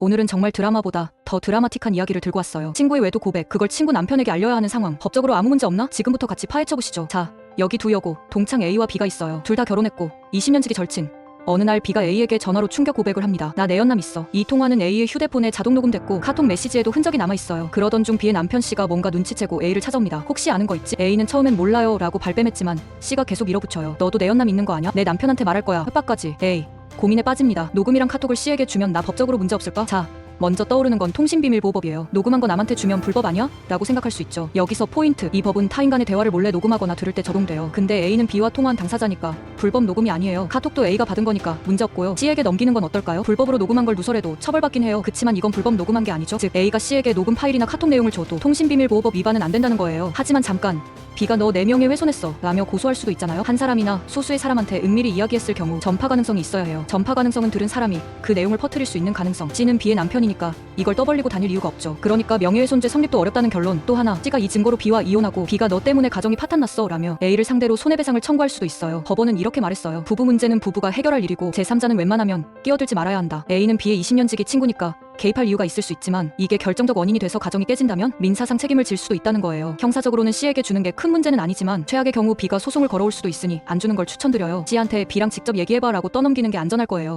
오늘은 정말 드라마보다 더 드라마틱한 이야기를 들고 왔어요. 친구의 외도 고백, 그걸 친구 남편에게 알려야 하는 상황. 법적으로 아무 문제 없나? 지금부터 같이 파헤쳐 보시죠. 자, 여기 두 여고, 동창 A와 B가 있어요. 둘 다 결혼했고 20년 지기 절친. 어느 날 B가 A에게 전화로 충격 고백을 합니다. 나 내 연남 있어. 이 통화는 A의 휴대폰에 자동 녹음됐고 카톡 메시지에도 흔적이 남아 있어요. 그러던 중 B의 남편 C가 뭔가 눈치채고 A를 찾아옵니다. 혹시 아는 거 있지? A는 처음엔 몰라요라고 발뺌했지만 C가 계속 밀어붙여요. 너도 내 연남 있는 거 아냐? 내 남편한테 말할 거야. 협박까지. A 고민에 빠집니다. 녹음이랑 카톡을 C에게 주면 나 법적으로 문제 없을까? 자, 먼저 떠오르는 건 통신비밀보호법이에요. 녹음한 거 남한테 주면 불법 아니야? 라고 생각할 수 있죠. 여기서 포인트. 이 법은 타인 간의 대화를 몰래 녹음하거나 들을 때 적용돼요. 근데 A는 B와 통화한 당사자니까 불법 녹음이 아니에요. 카톡도 A가 받은 거니까 문제 없고요. C에게 넘기는 건 어떨까요? 불법으로 녹음한 걸 누설해도 처벌받긴 해요. 그치만 이건 불법 녹음한 게 아니죠. 즉 A가 C에게 녹음 파일이나 카톡 내용을 줘도 통신비밀보호법 위반은 안 된다는 거예요. 하지만 잠깐. B가 너네 명에 훼손했어 라며 고소할 수도 있잖아요. 한 사람이나 소수의 사람한테 은밀히 이야기했을 경우 전파 가능성이 있어야 해요. 전파 가능성은 들은 사람이 그 내용을 퍼뜨릴 수 있는 가능성. C는 B의 남편이니까 이걸 떠벌리고 다닐 이유가 없죠. 그러니까 명예훼손죄 성립도 어렵다는 결론. 또 하나, C가 이 증거로 B와 이혼하고 B가 너 때문에 가정이 파탄났어 라며 A를 상대로 손해배상을 청구할 수도 있어요. 법원은 이렇게 말했어요. 부부 문제는 부부가 해결할 일이고 제3자는 웬만하면 끼어들지 말아야 한다. A는 B의 20년 지기 친구니까 개입할 이유가 있을 수 있지만 이게 결정적 원인이 돼서 가정이 깨진다면 민사상 책임을 질 수도 있다는 거예요. 형사적으로는 C에게 주는 게 큰 문제는 아니지만 최악의 경우 B가 소송을 걸어올 수도 있으니 안 주는 걸 추천드려요. C한테 B랑 직접 얘기해봐라고 떠넘기는 게 안전할 거예요.